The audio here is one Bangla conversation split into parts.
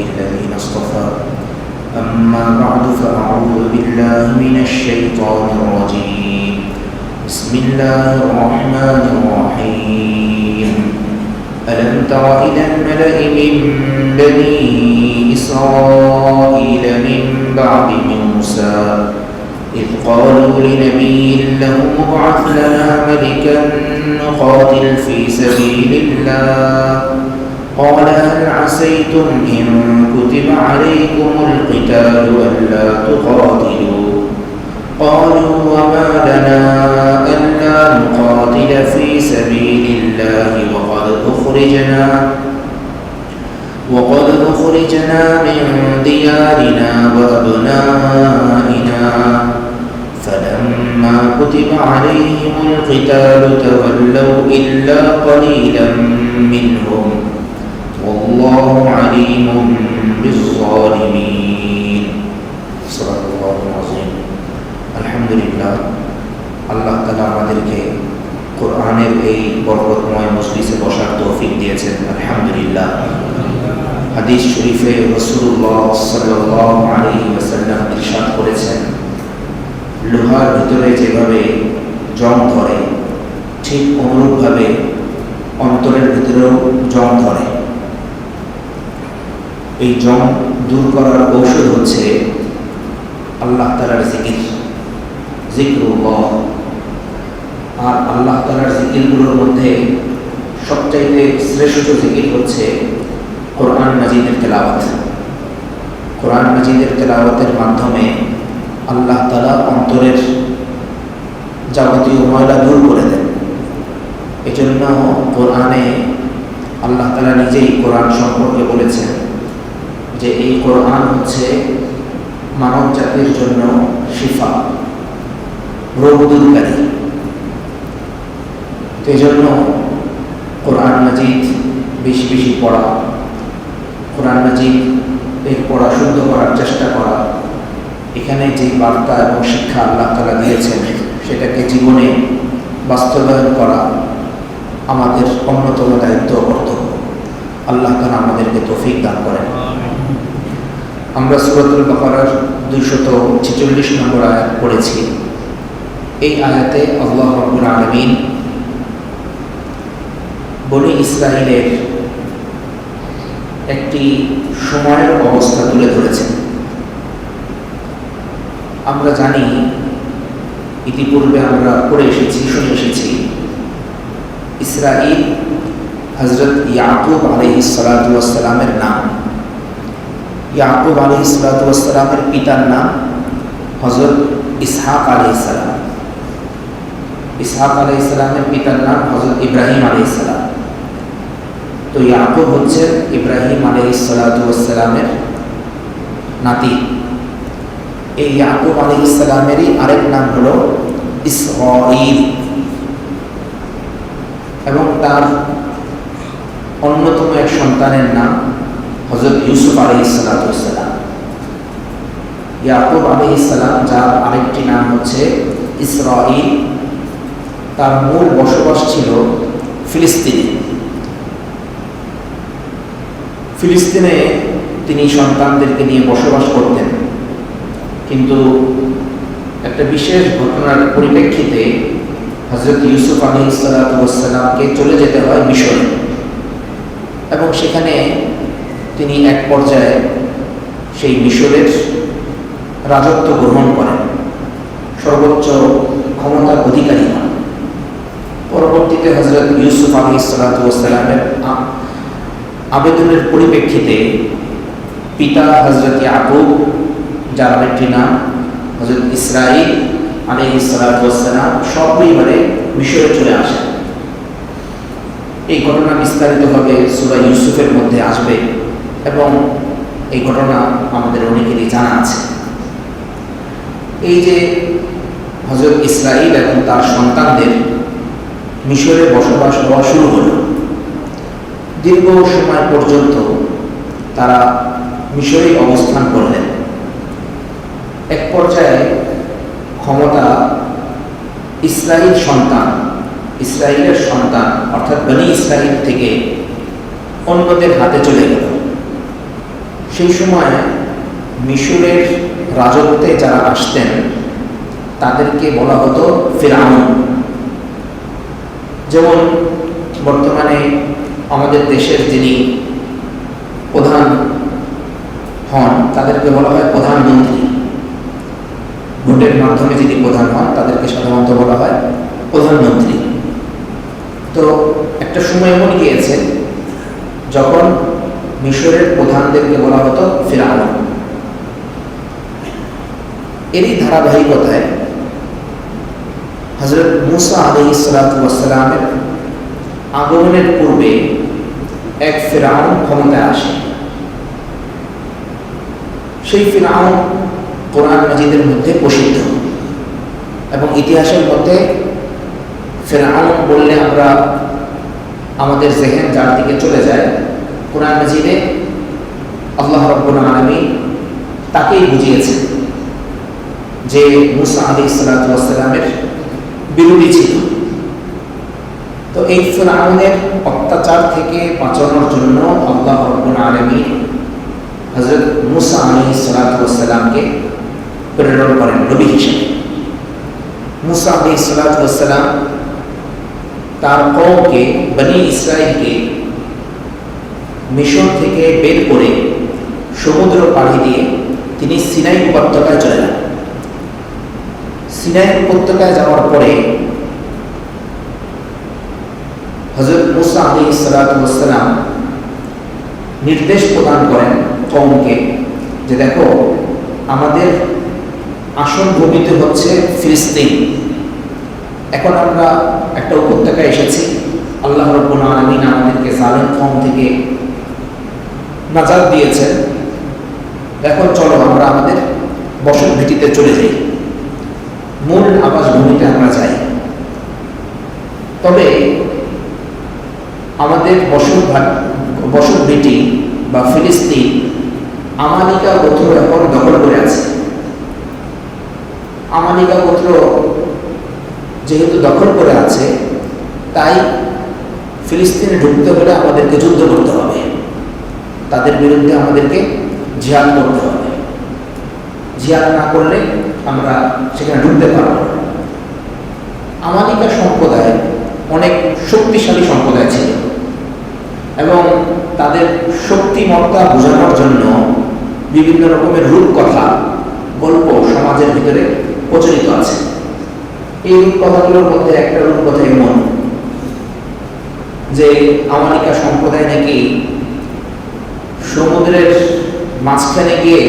الذين اصطفى. أما بعد فأعوذ بالله من الشيطان الرجيم. بسم الله الرحمن الرحيم. ألم تر إلى الملأ من بني إسرائيل من بعد موسى؟ إذ قالوا لنبي له ابعث لنا ملكا نقاتل في سبيل الله. قال هل عسيتم إن كتب عليكم القتال ألا تقاتلوا؟ قالوا وما لنا ألا نقاتل في سبيل الله وقد أخرجنا وقد أخرجنا من ديارنا وأبنائنا. فلما كتب عليهم القتال تولوا إلا قليلا منهم. والله عليم بالظالمين صدق الله العظيم الحمد لله আল্লাহ তালা আমাদেরকে কোরআনের এই বরকতময় মজলিসে বসার তৌফিক দিয়েছেন আলহামদুলিল্লাহ হাদিস শরীফে রসুল্লাহ সাল্লাহ আলী ওয়াসাল্লাম ইরশাদ করেছেন লোহার ভিতরে যেভাবে জং ধরে ঠিক অনুরূপভাবে অন্তরের ভিতরেও জং ধরে এই জং দূর করার ঔষধ হচ্ছে আল্লাহ তালার জিকির। জিক্রুল্লাহ আর আল্লাহ তালার জিকিরগুলোর মধ্যে সবচাইতে শ্রেষ্ঠ জিকির হচ্ছে কোরআন মাজিদের তেলাওয়াত। কোরআন মাজিদের তেলাওয়াতের মাধ্যমে আল্লাহ তালা অন্তরের যাবতীয় ময়লা দূর করে দেন। এজন্য কোরআনে আল্লাহ তালা নিজেই কোরআন সম্পর্কে বলেছেন। যে এই কোরআন হচ্ছে মানব জাতির জন্য শিফা রোগ দূরকারী এই জন্য কোরআন মাজিদ বেশি বেশি পড়া, কোরআন মাজিদ এর পড়া শুদ্ধ করার চেষ্টা করা, এখানে যে বার্তা এবং শিক্ষা আল্লাহ তালা দিয়েছেন সেটাকে জীবনে বাস্তবায়ন করা আমাদের অন্যতম দায়িত্ব কর্তব্য। আল্লাহ তালা আমাদেরকে তৌফিক দান করেন। আমরা সুরতুল বাকারার দুইশত ছেচল্লিশ নম্বর আয়াত পড়েছি। এই আয়াতে আল্লাহ রব্বুল আলমিন বনি ইসরায়েলের একটি সময়ের অবস্থা তুলে ধরেছেন। আমরা জানি, ইতিপূর্বে আমরা পড়ে এসেছি, শুনে এসেছি ইসরাইল হজরত ইয়াকুব আলহি সালাতামের নাম। ইয়াকুব আলহি সালাতামের পিতার নাম হজরত ইসহাক আলহ ইসালাম ইসহাক আলহ ইসলামের পিতার নাম হজরত ইব্রাহিম আলহ ইসলাম তো ইয়াকুব হচ্ছে ইব্রাহিম আলহ সালাতামের নাতি। এই ইয়াকুব আলী ইসলামেরই আরেক নাম হলো ইসরাইল এবং তার অন্যতম এক সন্তানের নাম হজরত ইউসুফ আলী ইসলাতাম ইয়াকুব আলী ইসলাম যার আরেকটি নাম হচ্ছে ইসরাইল তার মূল বসবাস ছিল ফিলিস্তিনে। ফিলিস্তিনে তিনি সন্তানদেরকে নিয়ে বসবাস করতেন। কিন্তু একটা বিশেষ ঘটনার পরিপ্রেক্ষিতে হজরত ইউসুফ আলী সালাতামকে চলে যেতে হয় মিশরে। এবং সেখানে তিনি এক পর্যায়ে সেই মিশরের রাজত্ব গ্রহণ করেন। সর্বোচ্চ ক্ষমতার অধিকারী হন। পরবর্তীতে হজরত ইউসুফ আলী সালাতামের আবেদনের পরিপ্রেক্ষিতে পিতা হজরত আকুব যার আরেকটি নাম হজরত ইসরাইল আলী ইসলাতাম সব পরিবারে মিশরে চলে আসেন। এই ঘটনা বিস্তারিতভাবে সুরা ইউসুফের মধ্যে আসবে। এবং এই ঘটনা আমাদের অনেকেরই জানা আছে। এই যে হজরত ইসরাইল এবং তার সন্তানদের মিশরে বসবাস হওয়া শুরু হল, দীর্ঘ সময় পর্যন্ত তারা মিশরেই অবস্থান করলেন। এক পর্যায়ে ক্ষমতা ইসরায়েল সন্তান ইসরায়েলের সন্তান অর্থাৎ বনি ইসরায়েল থেকে অন্যদের হাতে চলে গেল। সেই সময় মিশরের রাজত্বে যারা আসতেন, তাদেরকে বলা হতো ফেরাউন। যেমন বর্তমানে আমাদের দেশের যিনি প্রধান হন, তাদেরকে বলা হয় প্রধানমন্ত্রী। ভোটের মাধ্যমে যিনি প্রধান হন, তাদেরকে সাধারণত বলা হয় প্রধানমন্ত্রী। তো একটা সময় এমন গিয়েছে, যখন মিশরের প্রধানদেরকে বলা হতো ফিরাউন। এরই ধারাবাহিকতায় হজরত মুসা আলী ইসলাতামের আগমনের পূর্বে এক ফেরাউন ক্ষমতায় আসে। সেই ফিরাউন কোরআন মাজিদের মধ্যে প্রসিদ্ধ এবং ইতিহাসের মধ্যে ফেরাউন বললে আমরা আমাদের জেহেন যার দিকে চলে যায় কোরআন মাজিদে আল্লাহ রব্বুল আলমী তাকেই বুঝিয়েছেন যে মুসা আলী ইসলাতামের বিরোধী ছিল। তো এই ফেরাউনের অত্যাচার থেকে বাঁচানোর জন্য আল্লাহ রব্বুল আলমী হজরত মুসা আলী সালাতামকে প্রেরণ করেন নবী হিসেবে। মুসা আলী সালাতাম তার কমকে বনি ইসরায়েলকে মিশন থেকে বের করে সমুদ্র পাড়ি দিয়ে তিনি সিনাই উপত্যকায় চলে যান। সিনাই উপত্যকায় যাওয়ার পরে হজরত মুসা আলী সালাতাম নির্দেশ প্রদান করেন কমকে যে দেখো, আমাদের আসল ভূমিতে হচ্ছে ফিলিস্তিন। এখন আমরা একটা উপত্যকায় এসেছি। আল্লাহ রব্বুল আলমিন আমাদেরকে জালেম কম থেকে নাজাদ দিয়েছেন। এখন চলো আমরা আমাদের বসত ভিটিতে চলে যাই। মূল আবাস ভূমিতে আমরা যাই। তবে আমাদের বসত বসত ভিটি বা ফিলিস্তিন আমানিকা গোত্র এখন দখল করে আছে। আমানিকা গোত্র যেহেতু দখল করে আছে, তাই ফিলিস্তিনে ঢুকতে হলে আমাদেরকে যুদ্ধ করতে হবে। তাদের বিরুদ্ধে আমাদেরকে জিহাদ করতে হবে। জিহাদ না করলে আমরা সেখানে ঢুকতে পারব না। আমানিকা সম্প্রদায় অনেক শক্তিশালী সম্প্রদায় ছিল এবং তাদের শক্তিমত্তা বোঝানোর জন্য বিভিন্ন রকমের রূপকথা, গল্প সমাজের ভিতরে প্রচলিত আছে। এই রূপকথাগুলোর মধ্যে একটা রূপকথা এমন যে আমানিকা সম্প্রদায় নাকি সমুদ্রের মাঝখানে গিয়ে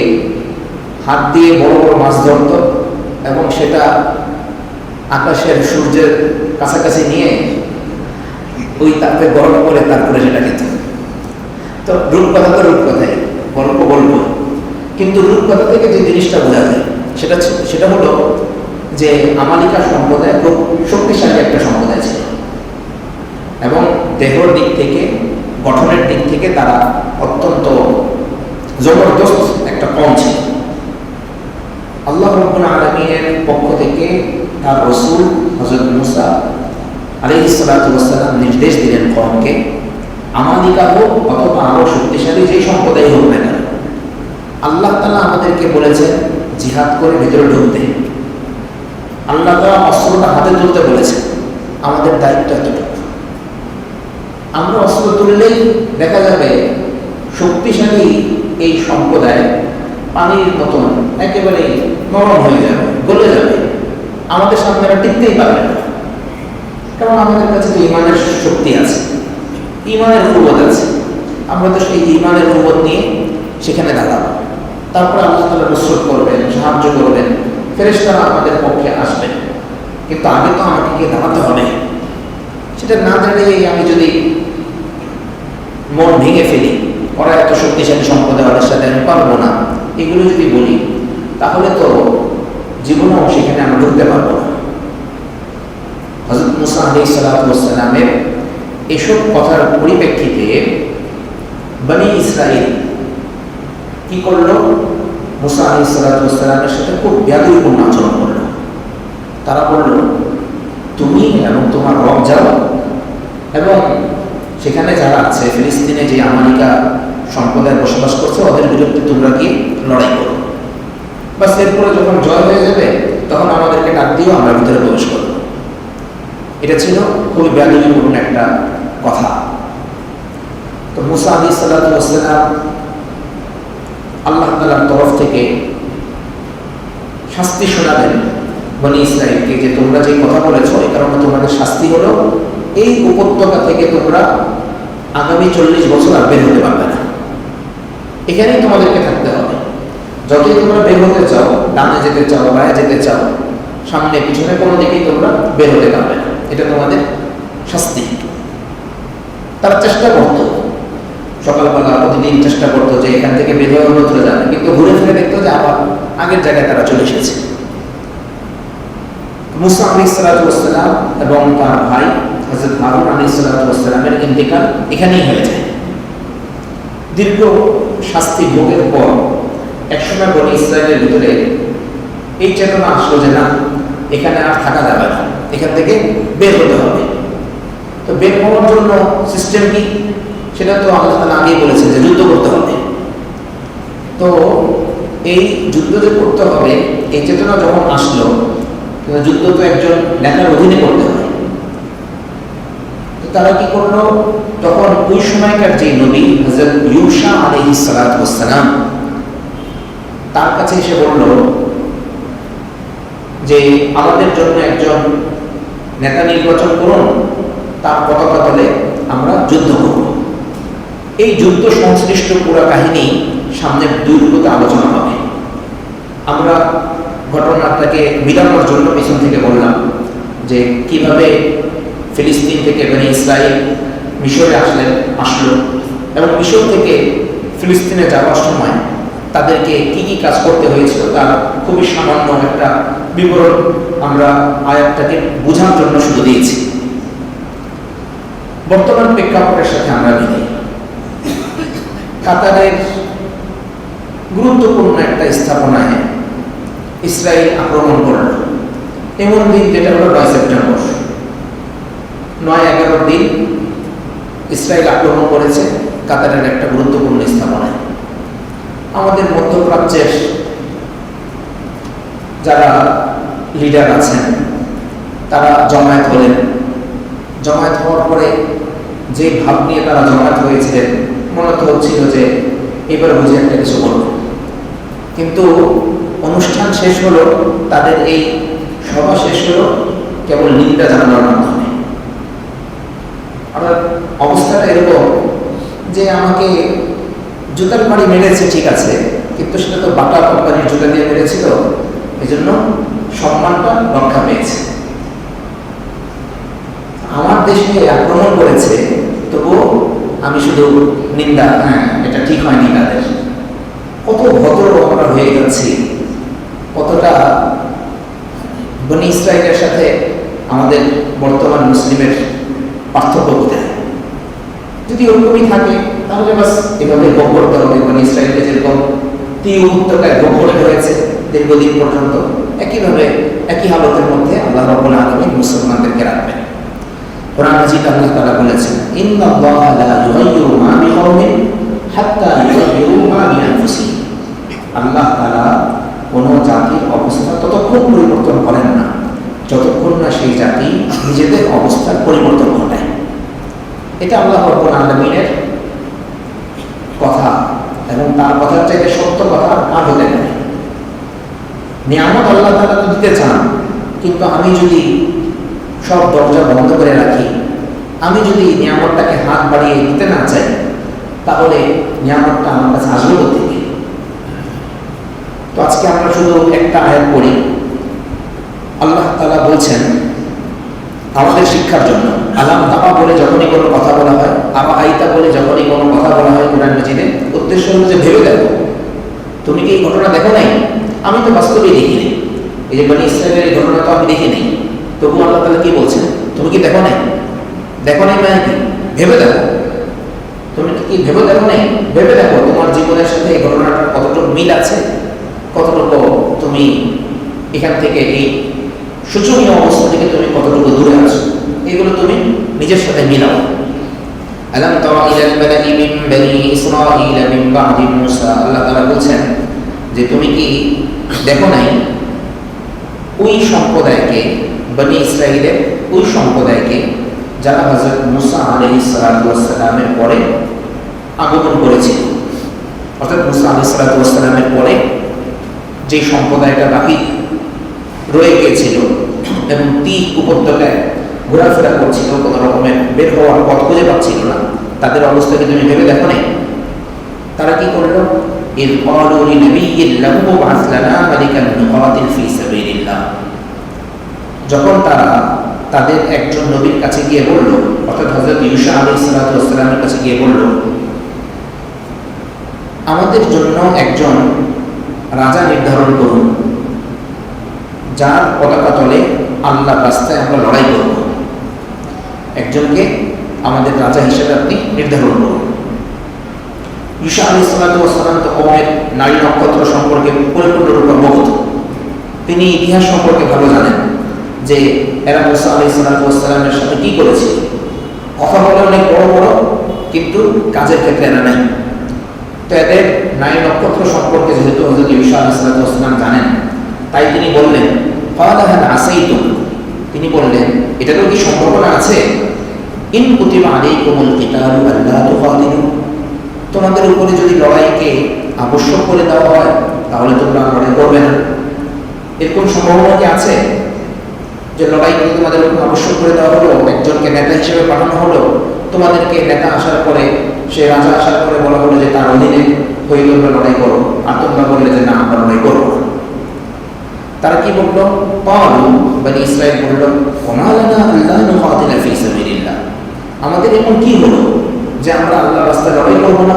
হাত দিয়ে বড় বড় মাছ ধরত এবং সেটা আকাশের সূর্যের কাছাকাছি নিয়ে ওই তাপে গরম করে তারপরে সেটা খেত। তো রূপকথা তো রূপকথাই, গল্প গল্প। কিন্তু রূপকথা থেকে যে জিনিসটা বোঝা যায়, সেটা সেটা হলো যে আমালিকা সম্প্রদায় খুব শক্তিশালী একটা সম্প্রদায় ছিল। এবং দেহর দিক থেকে গঠনের দিক থেকে তারা অত্যন্ত জবরদস্ত একটা কম ছিল। আল্লাহ রব্বুল আলমিনের পক্ষ থেকে তার রসুল হজরত মুসা আলহিসাল্লাম নির্দেশ দিলেন কমকে আমাদিকা হোক অথবা আরও শক্তিশালী যে সম্প্রদায় হোক না কেন, আল্লাহ তালা আমাদেরকে বলেছেন জিহাদ করে ভেতরে ঢুকতে। আল্লাহ তালা অস্ত্রটা হাতে তুলতে বলেছেন। আমাদের দায়িত্ব এতটুকু। আমরা অস্ত্র তুললেই দেখা যাবে শক্তিশালী এই সম্প্রদায় পানির মতন একেবারে নরম হয়ে যাবে, গলে যাবে। আমাদের সামনে টিকতেই পারবে না। কারণ আমাদের কাছে তো ইমানের শক্তি আছে, ইমানের কুবত আছে। আমরা তো সেই ইমানের কুবত নিয়ে সেখানে দাঁড়াবো। তারপরে আল্লাহ তালা নসরত করবেন, সাহায্য করবেন ফেরেস্তারা আমাদের পক্ষে আসবেন। কিন্তু আগে তো আমাকে গিয়ে দাঁড়াতে হবে। সেটা না দাঁড়িয়ে আমি যদি মন ভেঙে ফেলি, ওরা এত শক্তিশালী সম্প্রদায় ওদের সাথে আমি পারব না। এগুলো যদি বলি, তাহলে তো জীবনেও সেখানে আমরা ঢুকতে পারব না। হজরত মুসা আলি সালাতামের এসব কথার পরিপ্রেক্ষিতে বনি ইসরায়েল কি করল? মুসা আলি সালাতামের সাথে খুব ব্যাধুরপূর্ণ আচরণ করল তারা বলল তুমি এবং তোমার রব যাও এবং সেখানে যারা আছে ফিলিস্তিনে যে আমানিকা সম্প্রদায় বসবাস করছে, ওদের বিরুদ্ধে তোমরা কি লড়াই করো। বাস এরপরে যখন জয় হয়ে যাবে, তখন আমাদেরকে ডাক দিও আমরা ভিতরে প্রবেশ করব। এটা ছিল খুবই ব্যাধীপূর্ণ একটা কথা। তো মুসা আলী সাল্লাম আল্লাহ তালার তরফ থেকে শাস্তি শোনাবেন বনি ইসরায়েলকে যে তোমরা যে কথা বলেছ, এই কারণে তোমাদের শাস্তি হলো, এই উপত্যকা থেকে তোমরা আগামী চল্লিশ বছর আর বের হতে পারবে না। এখানেই তোমাদেরকে থাকতে হবে। যতই তোমরা বের হতে চাও, ডানে যেতে চাও, বায়ে যেতে চাও, সামনে, পিছনে কোনো দিকেই তোমরা বের হতে পারবে না। এটা তোমাদের শাস্তি। তারা চেষ্টা করতো। সকালবেলা প্রতিদিন চেষ্টা করতো যে এখান থেকে বের হয়ে অন্যত্র যাবে। কিন্তু ঘুরে ফিরে দেখতো যে আবার আগের জায়গায় তারা চলে এসেছে। মুসা আলী সালাতাম এবং তার ভাই হজরত হারুন আলী সালাতামের ইন্তেকাল এখানেই হয়ে যায়। দীর্ঘ শাস্তি ভোগের পর একসময় বনি ইসরায়েলের ভিতরে এই চেতনা আসলো যে না, এখানে আর থাকা যাবে না, এখান থেকে বের হতে হবে। তো বের হওয়ার জন্য সিস্টেম কি? সেটা তো তালা আগেই বলেছেন যে যুদ্ধ করতে হবে। তো এই যুদ্ধ যে করতে হবে, এই চেতনা যখন আসলো যুদ্ধ তো একজন নেতার অধীনে করতে তো তারা কি করল? তখন ওই সময়কার যে নবী হজরত ইউসা তার কাছে এসে বলল যে, আমাদের জন্য একজন নেতা নির্বাচন করুন, তার পতাকা তলে আমরা যুদ্ধ করব। এই যুদ্ধ সংশ্লিষ্ট পুরো কাহিনী সামনের দুর্গতে আলোচনা হবে। আমরা ঘটনাটাকে মিলানোর জন্য পেছন থেকে বললাম যে, কীভাবে ফিলিস্তিন থেকে মানে ইসরায়েল মিশরে আসলেন, আসলো। এবং মিশর থেকে ফিলিস্তিনে যাওয়ার সময় তাদেরকে কি কি কাজ করতে হয়েছিল তার খুবই সামান্য একটা বিবরণ আমরা আয়াতটাকে বোঝার জন্য শুধু দিয়েছি। বর্তমান প্রেক্ষাপটের সাথে আমরা মিলি। কাতারের গুরুত্বপূর্ণ একটা স্থাপনায় ইসরায়েল আক্রমণ করল। এমন দিন যেটা হলো নয় সেপ্টেম্বর। নয় এগারো দিন ইসরায়েল আক্রমণ করেছে কাতারের একটা গুরুত্বপূর্ণ স্থাপনায়। আমাদের মধ্যপ্রাচ্যের যারা লিডার আছেন, তারা জমায়েত হলেন। জমায়েত হওয়ার পরে যে ভাব নিয়ে তারা জমায়েত হয়েছিলেন মনে তো হচ্ছিল যে এবার বুঝে একটা কিছু করব কিন্তু অনুষ্ঠান শেষ হলো, তাদের এই সভা শেষ হলো, কেবল নিন্দা জানানোর মাধ্যমে অবস্থাটা এরকম যে আমাকে জুতার বাড়ি মেরেছে, ঠিক আছে, কিন্তু সেটা তো বাটা কোম্পানির জুতা দিয়ে মেরেছিল জন্য সম্মানটা রক্ষা পেয়েছে। আমার দেশে আক্রমণ করেছে তবুও আমি শুধু নিন্দা হ্যাঁ এটা ঠিক হয়নি তাদের। কত ভদ্র আমরা হয়ে যাচ্ছি, কতটা বনি ইসরায়েলের সাথে আমাদের বর্তমান মুসলিমের পার্থক্য কোথায়? যদি ওরকমই থাকে, তাহলে বাস এভাবে ভোগ করতে বনি ইসরায়েলকে যেরকম তীর উপত্যকায় ভোগ করতে হয়েছে দীর্ঘদিন পর্যন্ত একইভাবে, একই হালতের মধ্যে আল্লাহ রব্বুল আলমী মুসলমানদেরকে রাখবেন। কোরআন মাজিদ আল্লাহ তাআলা বলেছেন ইন্নাল্লাহা লা ইউগাইয়িরু মা বিকওমিন হাত্তা ইউগাইয়িরু আল্লাহ তাআলা কোনো জাতির অবস্থা ততক্ষণ পরিবর্তন করেন না, যতক্ষণ না সেই জাতি নিজেদের অবস্থার পরিবর্তন ঘটায়। এটা আল্লাহ রব্বুল আলমিনের কথা এবং তার কথার চাইতে সত্য কথা, আর হতে পারে নিয়ামত আল্লাহ তালা তো দিতে চান, কিন্তু আমি যদি সব দরজা বন্ধ করে রাখি, আমি যদি নিয়ামতটাকে হাত বাড়িয়ে দিতে না চাই, তাহলে নিয়ামতটা আমার কাছে আসবে থেকে তো আজকে আমরা শুধু একটা আয়াত পড়ি। আল্লাহ তালা বলছেন, আমাদের শিক্ষার জন্য আলাম তাপা বলে যখনই কোনো কথা বলা হয়, আবা আইতা বলে যখনই কোনো কথা বলা হয় কোরআন মজিদে, উদ্দেশ্য হলো যে ভেবে দেখো। তুমি কি এই ঘটনা দেখো নাই? আমি তো বাস্তবেই দেখিনি এই যে মানে ইসলামের এই ঘটনা তো আমি দেখিনি তবু আল্লাহ তালা কি বলছেন? তুমি কি দেখো নাই? দেখো নাই মানে কি? ভেবে দেখো। তুমি কি ভেবে দেখো নাই? ভেবে দেখো, তোমার জীবনের সাথে এই ঘটনাটা কতটুকু মিল আছে? কতটুকু তুমি এখান থেকে এই শোচনীয় অবস্থা থেকে তুমি কতটুকু দূরে আছো? এগুলো তুমি নিজের সাথে মিলাও। আলম তারা ইলাল মালাই মিন বনি ইসরাঈল মিন বাদি মূসা। আল্লাহ তাআলা বলছেন যে তুমি কি দেখো নাই ওই সম্প্রদায়কে, বনি ইসরাইলের ওই সম্প্রদায়কে যারা হজরত মুসা আলহি সালাতামের পরে আগমন করেছিল অর্থাৎ মুসা আলহি সালাতামের পরে যে সম্প্রদায়টা বাকি রয়ে গিয়েছিল এবং তি উপত্যকায় ঘোরাফেরা করছিল কোনো রকমের বের হওয়ার পথ খুঁজে পাচ্ছিল না তাদের অবস্থাকে তুমি ভেবে দেখো নাই তারা কি করলো إذ قالوا لنبي له ابعث لنا ملكا نقاتل في سبيل الله যখন তারা তাদের একজন নবীর কাছে গিয়ে বলল অর্থাৎ হজরত ইউসা আলী সালাতামের কাছে গিয়ে বলল আমাদের জন্য একজন রাজা নির্ধারণ করুন যার পতাকা তলে আল্লাহ রাস্তায় আমরা লড়াই করব একজনকে আমাদের রাজা হিসেবে আপনি নির্ধারণ করুন। ঈশা আলী সালাতাম তো কমের নারী নক্ষত্র সম্পর্কে পরিপূর্ণরূপে অবগত। তিনি ইতিহাস সম্পর্কে ভালো জানেন যে এরা মুসা আলী সালাতামের সাথে কী করেছে। কথা বলে অনেক বড় বড়, কিন্তু কাজের ক্ষেত্রে এরা নেই। তো এদের নারী নক্ষত্র সম্পর্কে যেহেতু হজরত ঈশা আলী সালাতাম জানেন, তাই তিনি বললেন ফাদাহান আসেই তো তিনি বললেন এটারও কি সম্ভাবনা আছে? তোমাদের উপরে যদি লড়াইকে আবশ্যক করে দেওয়া হয়, তাহলে তোমরা লড়াই করবে না। এর কোন সম্ভাবনা কি আছে? যে লড়াইকে তোমাদের উপর আবশ্যক করে দেওয়া হলো, একজনকে নেতা হিসেবে পাঠানো হলো, তোমাদেরকে নেতা আসার পরে, সে রাজা আসার পরে বলা হলো যে, তার অধীনে হয়ে তোমরা লড়াই করো। আর তোমরা বললে যে, না, আমরা লড়াই করব তারা কি বলল? পালু মানে ইসরায়েল বলল ওমালানা আল্লাহ নুকাতিলা ফি সাবিলিল্লাহ। আমাদের এমন কি হলো? যে আমরা আল্লাহ রাস্তায় লড়াই করব না?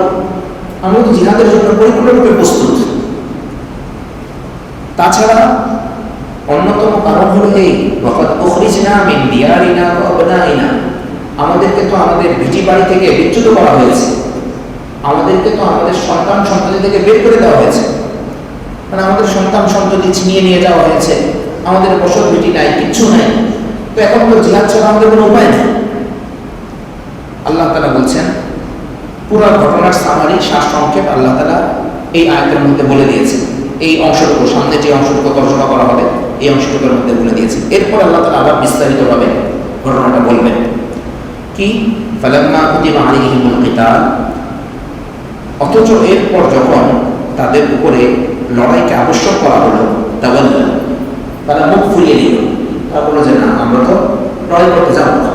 আমরা তো জিহাদের জন্য পরিপূর্ণরূপে প্রস্তুত। তাছাড়া অন্যতম কারণ হলো এই আবনাইনা। আমাদেরকে তো আমাদের ভিটি বাড়ি থেকে বিচ্যুত করা হয়েছে। আমাদেরকে তো আমাদের সন্তান সন্ততি থেকে বের করে দেওয়া হয়েছে। মানে আমাদের সন্তান সন্ততি ছিনিয়ে নিয়ে যাওয়া হয়েছে। আমাদের বসত ভিটি নাই, কিচ্ছু নাই। তো এখন তো জিহাদ ছাড়া আমাদের কোনো উপায় নেই। আল্লাহ তালা বলছেন, পুরো ঘটনার সামারি শ্বাস সংক্ষেপ আল্লাহ তালা এই আয়তের মধ্যে বলে দিয়েছেন। এই অংশটুকু, সামনে যে অংশটুকু তর্জমা করা হবে, এই অংশটুকুর মধ্যে বলে দিয়েছেন। এরপর আল্লাহ তালা আবার বিস্তারিতভাবে ঘটনাটা বলবেন। কি? ফালাম্মা কুতিবা আলাইহিমুল কিতাল। অথচ এরপর যখন তাদের উপরে লড়াইকে আবশ্যক করা হলো তাওয়াল্লা তারা মুখ ফুলিয়ে নিল। তারা বলল যে, না, আমরা তো লড়াই করতে যাব না।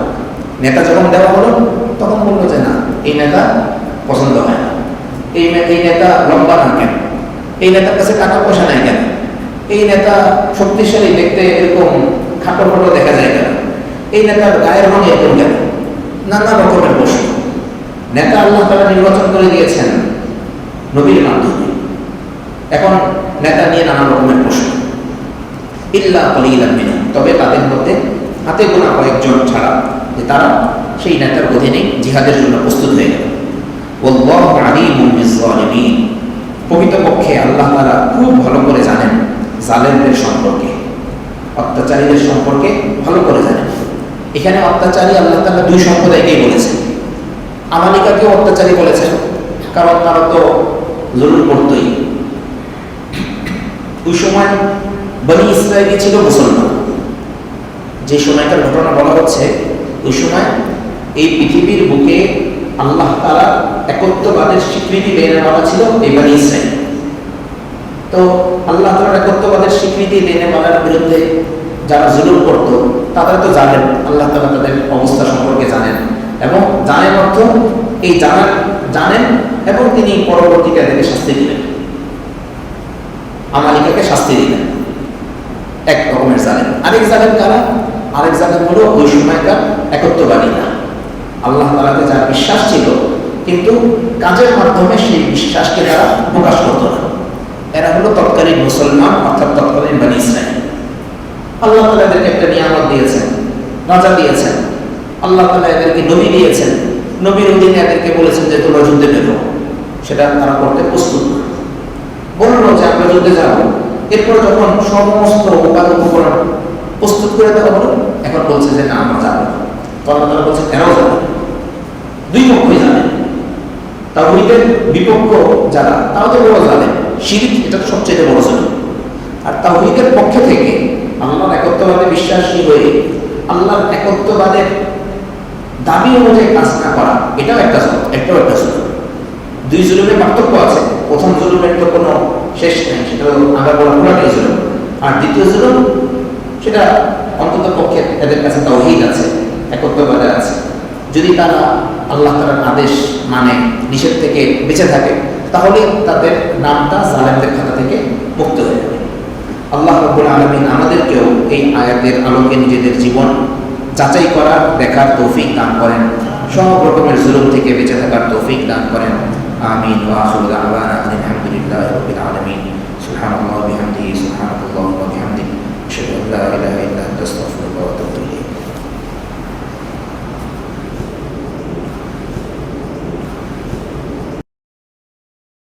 নেতা যখন দেওয়া হলো তখন বলল যে, না, এই নেতা পছন্দ হয় না। এই এই নেতা লম্বা না কেন? এই নেতার কাছে টাকা পয়সা নাই কেন? এই নেতা শক্তিশালী দেখতে এরকম খাটো খাটো দেখা যায় কেন? এই নেতার গায়ের রঙ এরকম কেন? নানা রকমের প্রশ্ন। নেতা আল্লাহ তারা নির্বাচন করে দিয়েছেন নবীর মাধ্যমে। এখন নেতা নিয়ে নানা রকমের প্রশ্ন। ইল্লা তবে তাদের মধ্যে হাতে গোনা কয়েকজন ছাড়া যে তারা সেই নেতার অধীনে জিহাদের জন্য প্রস্তুত হয়ে গেল। বিজ্জালিমিন। প্রকৃতপক্ষে আল্লাহ তাআলা খুব ভালো করে জানেন জালেমদের সম্পর্কে, অত্যাচারীদের সম্পর্কে ভালো করে জানেন। এখানে অত্যাচারী আল্লাহ তাআলা দুই সম্প্রদায়কেই বলেছেন। আমালিকাকেও অত্যাচারী বলেছেন, কারণ তারা তো জরুর করতোই। ওই সময় বনি ইসরায়েলি ছিল মুসলমান। যে সময়কার ঘটনা বলা হচ্ছে ওই সময় এই পৃথিবীর বুকে আল্লাহ তারা একত্ববাদের স্বীকৃতি দেনে বলা ছিল এই বনি ইসরায়েল তো আল্লাহ তালার একত্ববাদের স্বীকৃতি দেনে বলার বিরুদ্ধে যারা জুলুম করত তারা তো জানেন, আল্লাহ তালা তাদের অবস্থা সম্পর্কে জানেন এবং জানেন অর্থ এই জানার জানেন এবং তিনি পরবর্তীতে এদেরকে শাস্তি দিলেন আমালিকাকে শাস্তি দিলেন এক রকমের জানেন আরেক জানেন কারা? আরেক জালেম হলো ওই সময়কার একত্ববাদী না। আল্লাহ তালাতে যার বিশ্বাস ছিল, কিন্তু কাজের মাধ্যমে সেই বিশ্বাসকে তারা প্রকাশ করত না। এরা হলো তৎকালীন মুসলমান, অর্থাৎ তৎকালীন বানী ইসরায়েল আল্লাহ তালা এদেরকে একটা নিয়ামত দিয়েছেন, রাজা দিয়েছেন। আল্লাহ তালা এদেরকে নবী দিয়েছেন। নবীর অধীনে এদেরকে বলেছেন যে, তোমরা যুদ্ধে বেরো। সেটা তারা করতে প্রস্তুত বলল যে, আমরা যুদ্ধে যাব। এরপর যখন সমস্ত উপায় উপকরণ প্রস্তুত করে দেওয়া হলো, এখন বলছে যে না, আমরা যাব তখন তারা বলছে, এরাও যাবে দুই পক্ষই জানে। তাওহীদের বিপক্ষ যারা তাও তো বড় জানে। শিরিক, এটা সবচেয়ে বড় ছিল আর তাওহীদের পক্ষে থেকে আল্লাহর একত্ববাদে বিশ্বাসী হয়ে আল্লাহর একত্ববাদের দাবি অনুযায়ী কাজ না করা, এটাও একটা এটাও একটা জুলুম। দুই জুলুমের পার্থক্য আছে। প্রথম জুলুমের তো কোনো শেষ নেই, সেটা আগা বলা জুলুম। আর দ্বিতীয় জুলুম সেটা অন্তত পক্ষে এদের কাছে তাওহীদ আছে, একত্ববাদে আছে। যদি তারা আল্লাহ তালার আদেশ মানে নিষেধ থেকে বেঁচে থাকে, তাহলে তাদের নামটা জালেমদের খাতা থেকে মুক্ত হয়ে যাবে। আল্লাহ রব্বুল আলমিন আমাদেরকেও এই আয়াতের আলোকে নিজেদের জীবন যাচাই করার, দেখার তৌফিক দান করেন। সব রকমের জুলুম থেকে বেঁচে থাকার তৌফিক দান করেন। আমিন ওয়া আলহামদুলিল্লাহি রাব্বিল আলামিন। ওয়া বিহামদিহি